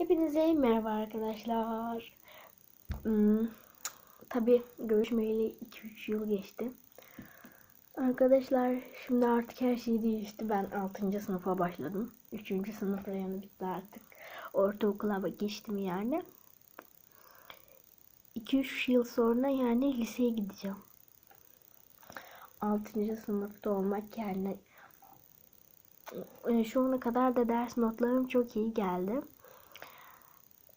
Hepinize merhaba arkadaşlar. Hmm, tabii görüşmeyeli 2-3 yıl geçti. Arkadaşlar şimdi artık her şey değişti. Ben 6. sınıfa başladım. 3. sınıf rayonu bitti artık. Ortaokula geçtim yani. 2-3 yıl sonra yani liseye gideceğim. 6. sınıfta olmak yani e, şu ana kadar da ders notlarım çok iyi geldi.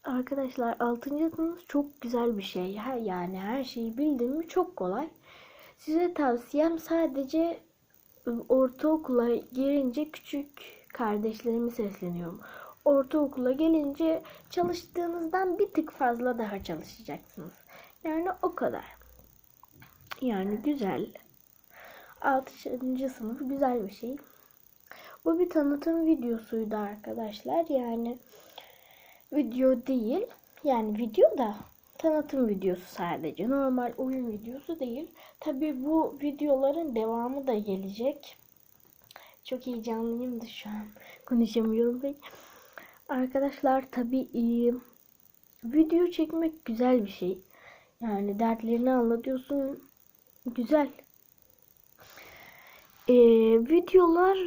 Arkadaşlar 6. sınıf çok güzel bir şey. Her, yani her şeyi bildim mi çok kolay. Size tavsiyem sadece ıı, ortaokula girince küçük kardeşlerimi sesleniyorum. Ortaokula gelince çalıştığınızdan bir tık fazla daha çalışacaksınız. Yani o kadar. Yani güzel. 6. sınıf güzel bir şey. Bu bir tanıtım videosuydu arkadaşlar. Yani video değil. Yani video da tanıtım videosu sadece. Normal oyun videosu değil. Tabi bu videoların devamı da gelecek. Çok heyecanlıyım da şu an. Konuşamıyorum pek. Arkadaşlar tabi video çekmek güzel bir şey. Yani dertlerini anlatıyorsun. Güzel. Ee, videolar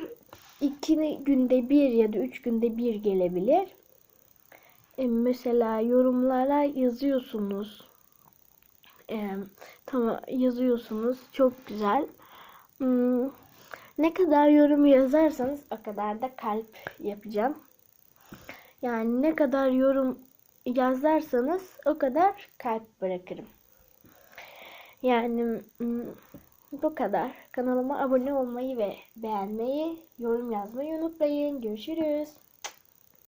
iki günde bir ya da üç günde bir gelebilir. E, mesela yorumlara yazıyorsunuz. E, tamam yazıyorsunuz. Çok güzel. Hmm, ne kadar yorum yazarsanız o kadar da kalp yapacağım. Yani ne kadar yorum yazarsanız o kadar kalp bırakırım. Yani hmm, bu kadar. Kanalıma abone olmayı ve beğenmeyi, yorum yazmayı unutmayın. Görüşürüz.